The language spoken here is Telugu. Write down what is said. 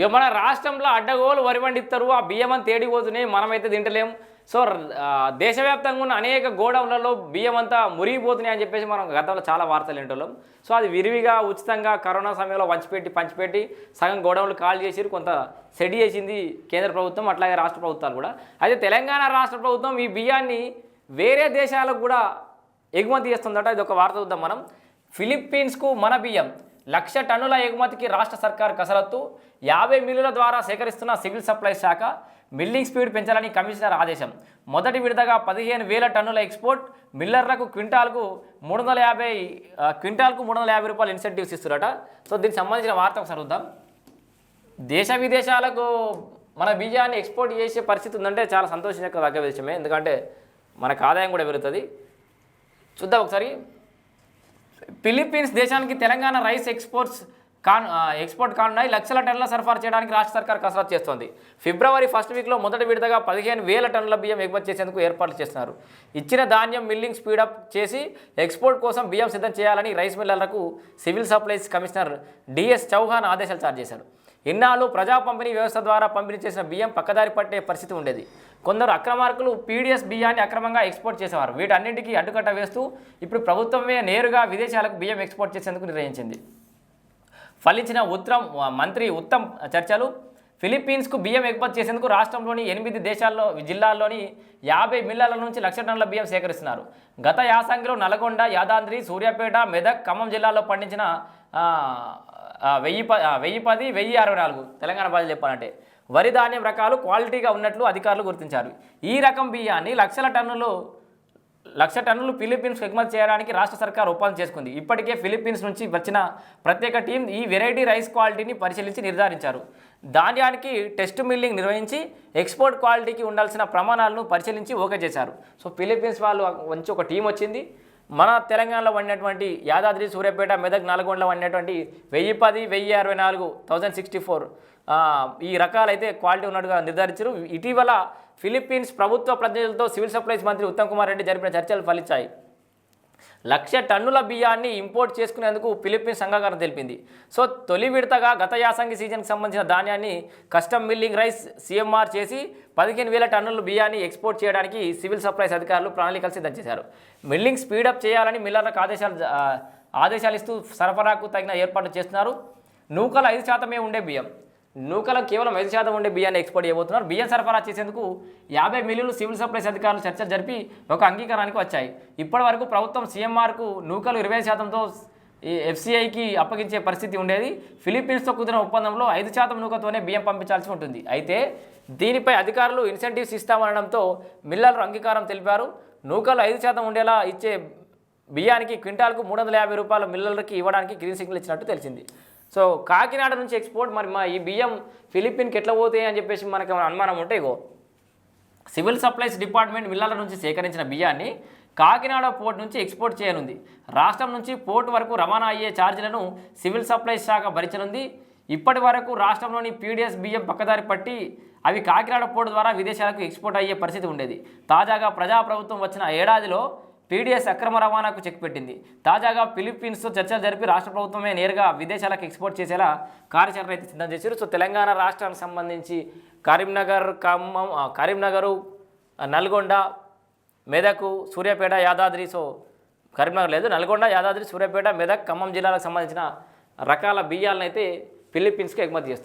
ఇక మన రాష్ట్రంలో అడ్డగోలు వరి పండిస్తారు ఆ బియ్యం అని తేడి పోతున్నాయి మనమైతే తింటలేం సో దేశవ్యాప్తంగా ఉన్న అనేక గోడౌన్లలో బియ్యం అంతా మురిగిపోతున్నాయి అని చెప్పేసి మనం గతంలో చాలా వార్తలు వింటున్నాం. సో అది విరివిగా ఉచితంగా కరోనా సమయంలో వంచిపెట్టి పంచిపెట్టి సగం గోడౌన్లు కాల్ చేసి కొంత సెడి చేసింది కేంద్ర ప్రభుత్వం అట్లాగే రాష్ట్ర ప్రభుత్వాలు కూడా. అయితే తెలంగాణ రాష్ట్ర ప్రభుత్వం ఈ బియ్యాన్ని వేరే దేశాలకు కూడా ఎగుమతి చేస్తుందట ఇది ఒక వార్త చూద్దాం మనం. ఫిలిప్పీన్స్కు మన బియ్యం లక్ష టన్నుల ఎగుమతికి రాష్ట్ర సర్కార్ కసరత్తు. యాభై మిల్లుల ద్వారా సేకరిస్తున్న సివిల్ సప్లై శాఖ మిల్లింగ్ స్పీడ్ పెంచాలని కమిషనర్ ఆదేశం. మొదటి విడతగా పదిహేను వేల టన్నుల ఎక్స్పోర్ట్ మిల్లర్లకు క్వింటాల్కు మూడు వందల యాభై క్వింటాల్కు మూడు వందల యాభై రూపాయలు ఇన్సెంటివ్స్ ఇస్తున్నారట. సో దీనికి సంబంధించిన వార్త ఒకసారి చూద్దాం. దేశ విదేశాలకు మన బియ్యాన్ని ఎక్స్పోర్ట్ చేసే పరిస్థితి ఉందంటే చాలా సంతోషించదగ్గ విషయమే. ఎందుకంటే మనకు ఆదాయం కూడా పెరుగుతుంది. చూద్దాం ఒకసారి. ఫిలిప్పీన్స్ దేశానికి తెలంగాణ రైస్ ఎక్స్పోర్ట్స్ కాన్ ఎక్స్పోర్ట్ కానున్నాయి. లక్షల టన్నుల సరఫరా చేయడానికి రాష్ట్ర సర్కార్ కసరత్తు చేస్తోంది. ఫిబ్రవరి ఫస్ట్ వీక్లో మొదటి విడతగా పదిహేను వేల టన్నుల బియ్యం ఎగుమతి చేసేందుకు ఏర్పాట్లు చేస్తున్నారు. ఇచ్చిన ధాన్యం మిల్లింగ్ స్పీడప్ చేసి ఎక్స్పోర్ట్ కోసం బియ్యం సిద్ధం చేయాలని rice మిల్లర్లకు civil supplies commissioner D S Chauhan ఆదేశాలు జారీ చేశారు. ఇన్నాళ్ళు ప్రజా పంపిణీ వ్యవస్థ ద్వారా పంపిణీ చేసిన బియ్యం పక్కదారి పట్టే పరిస్థితి ఉండేది. కొందరు అక్రమార్కులు పీడిఎస్ బియ్యాన్ని అక్రమంగా ఎక్స్పోర్ట్ చేసేవారు. వీటన్నింటికీ అడ్డుకట్ట వేస్తూ ఇప్పుడు ప్రభుత్వమే నేరుగా విదేశాలకు బియ్యం ఎక్స్పోర్ట్ చేసేందుకు నిర్ణయించింది. ఫలించిన ఉత్తరం మంత్రి ఉత్తమ్ చర్చలు ఫిలిప్పీన్స్కు బియ్యం ఎగుమతి చేసేందుకు రాష్ట్రంలోని ఎనిమిది దేశాల్లో జిల్లాల్లోని యాభై మిల్లర్ల నుంచి లక్ష టన్నుల బియ్యం సేకరిస్తున్నారు. గత యాసంగిలో నల్గొండ యాదాద్రి సూర్యాపేట మెదక్ ఖమ్మం జిల్లాల్లో పండించిన వెయ్యి ప వెయ్యి పది వెయ్యి అరవై నాలుగు తెలంగాణ భాషలో చెప్పాలంటే. వరి ధాన్యం రకాలు క్వాలిటీగా ఉన్నట్లు అధికారులు గుర్తించారు. ఈ రకం బియ్యాన్ని లక్షల టన్నులు లక్ష టన్నులు ఫిలిప్పీన్స్ ఎగుమతి చేయడానికి రాష్ట్ర సర్కార్ ఒప్పందం చేసుకుంది. ఇప్పటికే ఫిలిప్పీన్స్ నుంచి వచ్చిన ప్రత్యేక టీం ఈ వెరైటీ రైస్ క్వాలిటీని పరిశీలించి నిర్ధారించారు. ధాన్యానికి టెస్ట్ మిల్లింగ్ నిర్వహించి ఎక్స్పోర్ట్ క్వాలిటీకి ఉండాల్సిన ప్రమాణాలను పరిశీలించి ఓకే చేశారు. సో ఫిలిప్పీన్స్ వాళ్ళు మంచి ఒక టీం వచ్చింది. మన తెలంగాణలో వండినటువంటి యాదాద్రి సూర్యాపేట మెదక్ నల్గొండలో వండినటువంటి వెయ్యి పది వెయ్యి అరవై నాలుగు థౌజండ్ సిక్స్టీ ఫోర్ ఈ రకాలైతే క్వాలిటీ ఉన్నట్టుగా నిర్ధారించారు. ఇటీవల ఫిలిప్పీన్స్ ప్రభుత్వ ప్రతినిధులతో సివిల్ సప్లైస్ మంత్రి ఉత్తమ్ కుమార్ రెడ్డి జరిపిన చర్చలు ఫలించాయి. లక్ష టన్నుల బియ్యాన్ని ఇంపోర్ట్ చేసుకునేందుకు ఫిలిప్పీన్స్ సంఘాకారం తెలిపింది. సో తొలి విడతగా గత యాసంగి సీజన్కి సంబంధించిన ధాన్యాన్ని కస్టమ్ మిల్లింగ్ రైస్ సీఎంఆర్ చేసి పదిహేను వేల టన్నుల బియ్యాన్ని ఎక్స్పోర్ట్ చేయడానికి సివిల్ సప్లైస్ అధికారులు ప్రణాళికలు సిద్ధం చేశారు. మిల్లింగ్ స్పీడప్ చేయాలని మిల్లర్లకు ఆదేశాలు ఆదేశాలు ఇస్తూ సరఫరాకు తగిన ఏర్పాట్లు చేస్తున్నారు. నూకలు ఐదు శాతమే ఉండే బియ్యం. నూకలకు కేవలం ఐదు శాతం ఉండే బియ్యాన్ని ఎక్స్పోర్ట్ చేయబోతున్నారు. బియ్యం సరఫరా చేసేందుకు యాభై మిల్లులు సివిల్ సప్లైస్ అధికారులు చర్చ జరిపి ఒక అంగీకారానికి వచ్చాయి. ఇప్పటి వరకు ప్రభుత్వం సీఎంఆర్కు నూకలు ఇరవై శాతంతో ఈ ఎఫ్సీఐకి అప్పగించే పరిస్థితి ఉండేది. ఫిలిప్పీన్స్తో కుదిరిన ఒప్పందంలో ఐదు శాతం నూకతోనే బియ్యం పంపించాల్సి ఉంటుంది. అయితే దీనిపై అధికారులు ఇన్సెంటివ్స్ ఇస్తామనడంతో మిల్లర్లు అంగీకారం తెలిపారు. నూకలు ఐదు శాతం ఉండేలా ఇచ్చే బియ్యానికి క్వింటాల్కు మూడు వందల యాభై రూపాయల మిల్లర్లకి ఇవ్వడానికి గ్రీన్ సిగ్నల్ ఇచ్చినట్టు తెలిసింది. సో కాకినాడ నుంచి ఎక్స్పోర్ట్ మరి మా ఈ బియ్యం ఫిలిప్పీన్కి ఎట్లా పోతాయి అని చెప్పేసి మనకి అనుమానం ఉంటే ఇగో సివిల్ సప్లైస్ డిపార్ట్మెంట్ మిల్లాల నుంచి సేకరించిన బియ్యాన్ని కాకినాడ పోర్ట్ నుంచి ఎక్స్పోర్ట్ చేయనుంది. రాష్ట్రం నుంచి పోర్ట్ వరకు రవాణా అయ్యే ఛార్జీలను సివిల్ సప్లైస్ శాఖ భరించనుంది. ఇప్పటి వరకు రాష్ట్రంలోని పీడిఎస్ బియ్యం పక్కదారి పట్టి అవి కాకినాడ పోర్ట్ ద్వారా విదేశాలకు ఎక్స్పోర్ట్ అయ్యే పరిస్థితి ఉండేది. తాజాగా ప్రజాప్రభుత్వం వచ్చిన ఏడాదిలో పీడీఎస్ అక్రమ రవాణాకు చెక్ పెట్టింది తాజాగా ఫిలిప్పీన్స్తో చర్చలు జరిపి రాష్ట్ర ప్రభుత్వమే నేరుగా విదేశాలకు ఎక్స్పోర్ట్ చేసేలా కార్యాచరణ అయితే సిద్ధం చేశారు. సో తెలంగాణ రాష్ట్రానికి సంబంధించి కరీంనగర్ ఖమ్మం కరీంనగరు నల్గొండ మెదకు సూర్యాపేట యాదాద్రి సో కరీంనగర్ లేదు నల్గొండ యాదాద్రి సూర్యాపేట మెదక్ ఖమ్మం జిల్లాలకు సంబంధించిన రకాల బియ్యాలను అయితే ఫిలిప్పీన్స్కి ఎగుమతి చేస్తారు